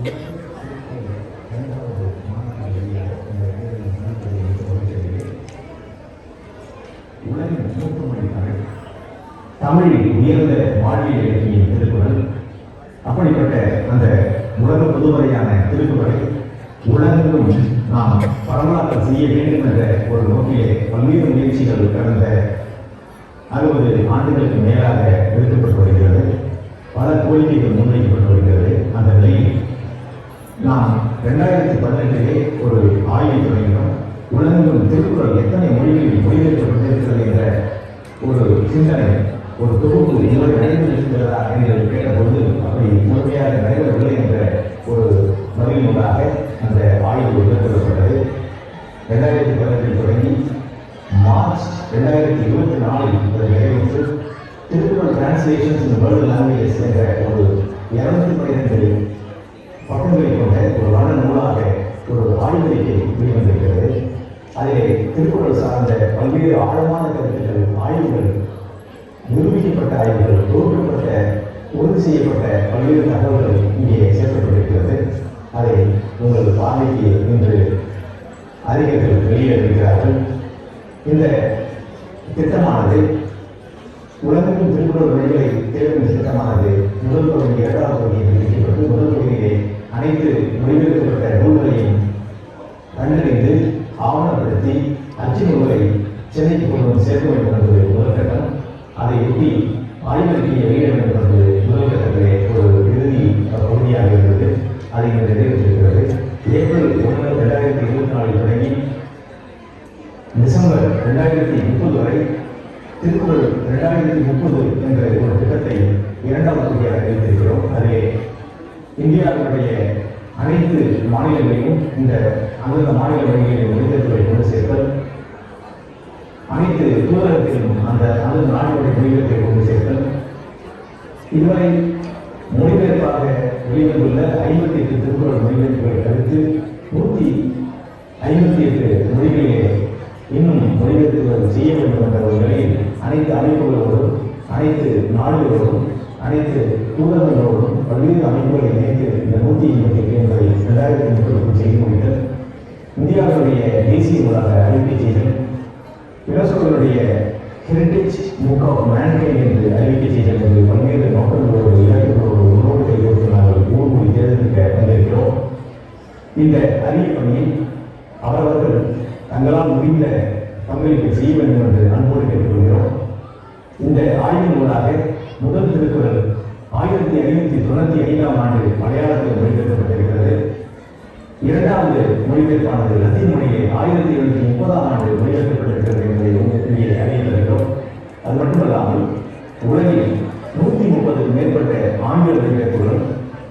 உலகின் மூத்தமொழி தமிழில் உயர்ந்த வாழ்வியல் இலக்கிய திருக்குறள் அப்படிப்பட்ட அந்த உலக பொதுவரையான திருக்குறளை உலகங்களும் நாம் பரவலாக்கம் செய்ய வேண்டும் என்ற ஒரு நோக்கிலே பல்வேறு முயற்சிகள் கடந்த அறுபது ஆண்டுகளுக்கு மேலாக எடுக்கப்பட்டு வருகிறது. பல கோரிக்கைகள் முன்வைக்கப்பட்டு வருகிறது. அந்த நிலையில் நான் ரெண்டாயிரத்தி பதினெட்டிலே ஒரு ஆய்வை தொடங்கினோம். உலகெங்கும் திருக்குறள் எத்தனை மொழிகளில் மொழிபெயர்க்கப்பட்டிருக்கிறது என்ற ஒரு சிந்தனை ஒரு தொகுப்பு இதுவரை நடைபெற்றிருக்கிறதா என்று கேட்டபோது அப்படி முழுமையாக நடைபெறவில்லை என்ற ஒரு பதிலினூடாக அந்த ஆய்வு மேற்கொள்ளப்பட்டது. ரெண்டாயிரத்தி பதினெட்டில் தொடங்கி மார்ச் ரெண்டாயிரத்தி இருபத்தி நாலில் அது நிறைவேற்று. Thirukkural translations in world languages என்ற ஒரு இரநூத்தி பன்னிரெண்டு பக்கங்களை கொண்ட ஒரு வண்ண நூலாக ஒரு ஆய்வறிக்கை வெளிவந்திருக்கிறது. அதிலே திருக்குறள் சார்ந்த பல்வேறு ஆழமான கருத்துக்கள் ஆய்வுகள் நிரூபிக்கப்பட்ட ஆய்வுகள் தோற்கப்பட்ட உறுதி செய்யப்பட்ட பல்வேறு தகவல்கள் இங்கே சேர்க்கப்பட்டிருக்கிறது. அதை உங்கள் பார்வைக்கு இன்று அறிஞர்கள் வெளியிட்டிருக்கிறார்கள் இந்த திட்டமானது உலகத்தின் திருக்குறள் வழிகளை தேடும் திட்டமானது முதல் பகுதி இரண்டாவது பகுதியில் பிரிக்கப்பட்டு முதல் பகுதியிலே அனைத்து முடிவெடுக்கப்பட்ட நூல்களையும் கண்டறிந்து ஆவணப்படுத்தி அச்சு நூல்களை சென்னைக்கு கொண்டு வந்து சேர்க்க வேண்டும் என்பது முதல் கட்டம். அதை ஒட்டி ஆய்வறிக்கை வெளியிட வேண்டும் என்பது முதல் கட்டத்திலே ஒரு இறுதி பகுதியாக இருந்தது. அதை இன்று நிறைவேற்றிருக்கிறது. ஏப்ரல் ஒன்று ரெண்டாயிரத்தி இருபத்தி நாலில் தொடங்கி டிசம்பர் ரெண்டாயிரத்தி முப்பது வரை திருக்குறள் ரெண்டாயிரத்தி முப்பது என்ற ஒரு திட்டத்தை இரண்டாம் பகுதியாக அறிவித்திருக்கிறோம் அதிலே இந்தியாவினுடைய அனைத்து மாநிலங்களையும் இந்த அந்தந்த மாநில மொழிகளை மொழிபெயர்ப்புகளை கொண்டு சேர்த்தல் அனைத்து தூதரத்திலும் அந்த அந்தந்த நாடுகளுடைய மொழிபெயர்ப்பை கொண்டு சேர்த்தல் இதுவரை மொழிபெயர்ப்பாக வெளிவந்துள்ள ஐம்பத்தி எட்டு திருக்குறள் மொழிபெயர்ப்புகளை கருத்து நூற்றி ஐம்பத்தி எட்டு மொழிகளிலே இன்னும் மொழிபெயர்ப்புகள் செய்ய வேண்டும் என்ற ஒரு நிலையில் அனைத்து அமைப்புகளோடும் அனைத்து நாடுகளோடும் அனைத்து ஊடகங்களோடும் பல்வேறு அமைப்புகளை இணைத்து இந்த நூற்றி எண்பத்தி எட்டு ரெண்டாயிரத்தி இரண்டாயிரத்தி செய்து முடித்தல் இந்தியாவுடைய தேசிய நூலாக அறிவிக்கை செய்தல் யுனெஸ்கோவினுடைய ஹெரிட்டேஜ் புக் ஆஃப் மேன்கைண்ட் என்று அறிவிக்கை செய்தல் என்று பல்வேறு நோக்கங்களோடு இலக்குகளோடு உணவு கைகோர்த்து நாங்கள் ஊர்மொழி தேர்ந்தெடுக்க வந்திருக்கிறோம் இந்த அரிய பணியில் அவரவர்கள் தங்களால் முடிந்த பங்களிப்பை செய்ய வேண்டும் என்று அன்போடு கேட்டுக்கொள்கிறோம் இந்த ஆய்வின் மூலமாக முதல் திருக்குறள் ஆயிரத்தி ஐநூத்தி தொண்ணூத்தி ஐந்தாம் ஆண்டு மலையாளத்தில் மொழிபெயர்க்கப்பட்டிருக்கிறது. இரண்டாவது மொழிபெயர்ப்பானது லத்தீன் மொழியை ஆயிரத்தி எழுநூத்தி முப்பதாம் ஆண்டு மொழிபெயர்க்கப்பட்டிருக்கிறது என்பதை இங்கே அறிவித்திருக்கிறோம் அது மட்டுமல்லாமல் உலகில் நூற்றி முப்பதுக்கு மேற்பட்ட ஆங்கில மொழிபெயர்ப்புகளும்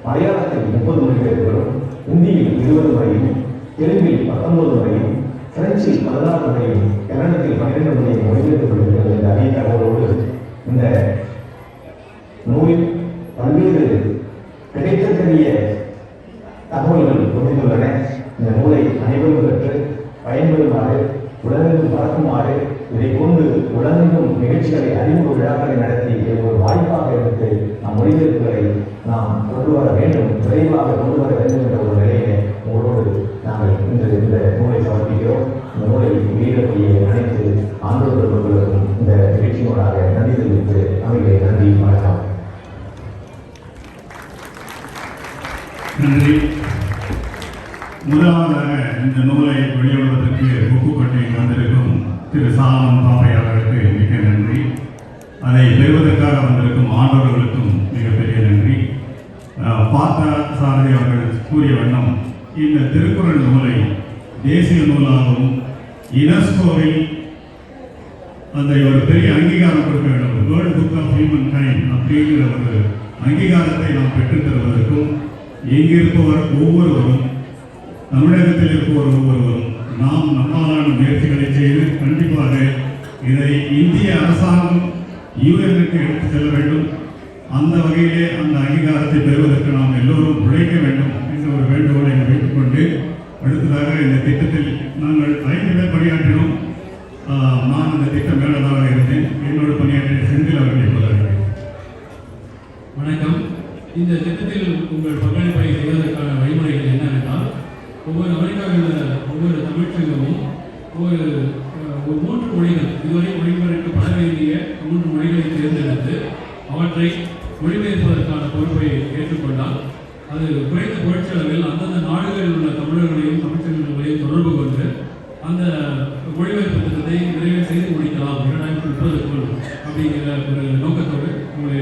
மலையாளத்தில் முப்பது மொழிபெயர்ப்புகளும் இந்தியில் இருபது முறையும் தெலுங்கில் பத்தொன்பது முறையும் பிரெஞ்சில் பதினாறு முறையும் கன்னடத்தில் பன்னிரண்டு முறையும் மொழிபெயர்க்கப்பட்டிருக்கிறது என்ற அரிய தகவலோடு இந்த நூலில் பல்வேறு கிடைக்கக்கூடிய தகவல்கள் பொதிந்துள்ளன இந்த நூலை அனைவரும் பெற்று பயன்பெறுமாறு உலகெங்கும் பறக்குமாறு இதை கொண்டு உலகெங்கும் நிகழ்ச்சிகளை அறிமுக விழாக்களை நடத்தி இதை ஒரு வாய்ப்பாக எடுத்து நம் மொழிபெயர்ப்புகளை நாம் கொண்டு வர வேண்டும் விரைவாக கொண்டு வர வேண்டும் என்ற ஒரு நிலையிலே உங்களோடு நாங்கள் இன்று இந்த நூலை சமர்ப்பிக்கிறோம். இந்த நூலை வெளியிடக்கூடிய அனைத்து ஆண்டோர் இந்த நிகழ்ச்சியோடாக நன்றி தெரிவித்து அமைகளை நன்றி வணக்கம். நன்றி முதலாவதாக இந்த நூலை வெளியிடுவதற்கு ஒப்புக்கொண்டு வந்திருக்கும் திரு சாமன் பாப்பை மிக நன்றி. அதை பெறுவதற்காக வந்திருக்கும் ஆண்டவர்களுக்கும் மிகப்பெரிய நன்றி. பார்த்தா சாரதி அவர்கள் கூறிய வண்ணம் இந்த திருக்குறள் நூலை தேசிய நூலாகவும் யுனெஸ்கோவில் அந்த ஒரு பெரிய அங்கீகாரம் கொடுக்க வேண்டும். World book of humankind அப்படிங்கிற ஒரு அங்கீகாரத்தை நாம் பெற்றுத் தருவதற்கும் இங்கிருப்பவர் ஒவ்வொருவரும் தமிழகத்தில் இருப்பவர் ஒவ்வொருவரும் நாம் நம்மாலான முயற்சிகளை செய்து கண்டிப்பாக இதை இந்திய அரசாங்கம் யூஎனுக்கு எடுத்து செல்ல வேண்டும். அந்த வகையிலே அந்த அங்கீகாரத்தை பெறுவதற்கு நாம் எல்லோரும் உழைக்க வேண்டும் என்ற ஒரு வேண்டுகோளை வைத்துக் கொண்டு அடுத்ததாக இந்த திட்டத்தில் நாங்கள் ஐந்து பேர் பணியாற்றினோம். நான் அந்த திட்ட மேலாளராக இந்த திட்டத்தில் உங்கள் பங்களிப்பை செய்வதற்கான வழிமுறைகள் என்னவென்றால் ஒவ்வொரு அமெரிக்காவில் உள்ள ஒவ்வொரு தமிழ்ச்சங்கமும் ஒரு ஒரு மூன்று மொழிகள் இதுவரை மொழிபெயர்க்கப்பட வேண்டிய மூன்று மொழிகளை தேர்ந்தெடுத்து அவற்றை மொழிபெயர்ப்பதற்கான பொறுப்பை ஏற்றுக்கொண்டால் அது குறைந்த பொருட்செலவில் அந்தந்த நாடுகளில் உள்ள தமிழர்களையும் தமிழ்ச்சங்கங்களையும் தொடர்பு கொண்டு அந்த மொழிபெயர்ப்பு திட்டத்தை விரைவில் செய்து முடிக்கலாம். இரண்டாயிரத்தி முப்பதுக்குள் அப்படிங்கிற ஒரு நோக்கத்தோடு உங்களை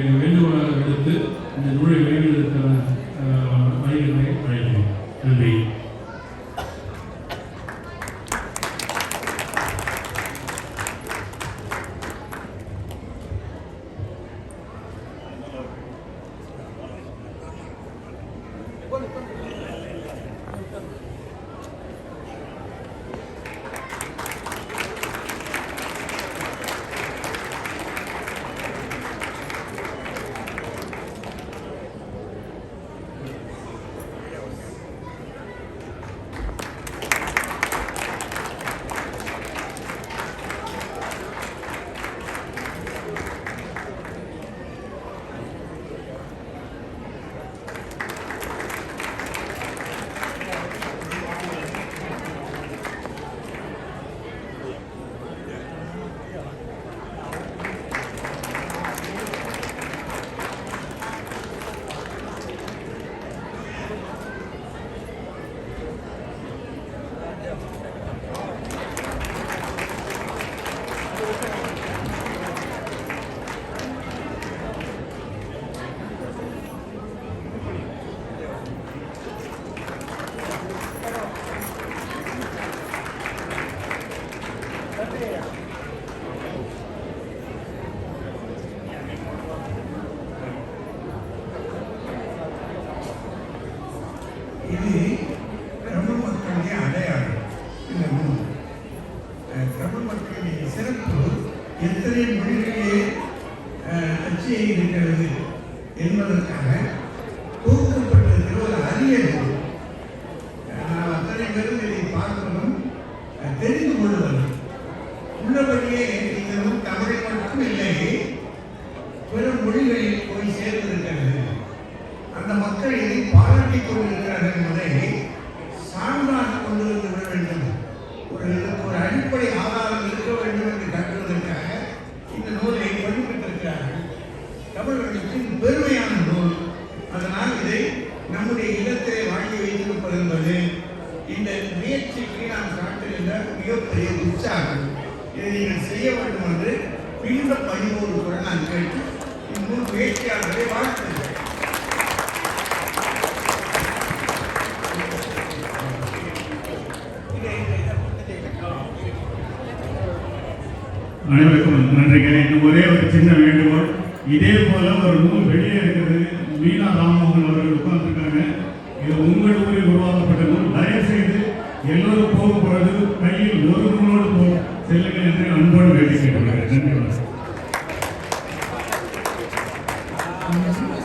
மொழியே இந்த நூல் மட்டும் இல்லை பிற மொழிகளில் போய் சேர்ந்திருக்கிறது. அந்த மக்கள் இதை பாராட்டிக் கொண்டிருக்கிறார்கள் என்பதை சான்றாக கொண்டு வந்து விட வேண்டும். ஒரு ஒரு அடிப்படை ஆதாரம் இருக்க வேண்டும் என்று காட்டுவதற்காக இந்த நூலை பதிப்பிட்டிருக்கிறார்கள் தமிழர்களுக்கு இது பெருமையான நூல் அதனால் இதை நம்முடைய இல்லத்திலே வாங்கி வைத்திருப்பது என்பது இந்த முயற்சிக்கு நாம் காட்டுகின்ற மிகப்பெரிய உற்சாகம் இதை நீங்கள் செய்ய வேண்டும் என்று மிகுந்த பதிமூணு கூட நான் கேட்டு இந்நூல் முயற்சியாளர்களை வாழ்த்துகிறேன். அனைவருக்கும் நன்றிகளை. ஒரே ஒரு சின்ன வேண்டுகோள். இதே போல ஒரு நூல் வெளியே இருக்கிறது. மீனா ராமமோகன் அவர்கள் உட்கார்ந்துருக்காங்க. இது உங்கள் ஊரில் உருவாக்கப்பட்ட நூல். தயவு செய்து எல்லோரும் போகும் பொழுது கையில் ஒரு நூலோடு போ. செல்லுங்கள் என்று அன்போடு Thank you.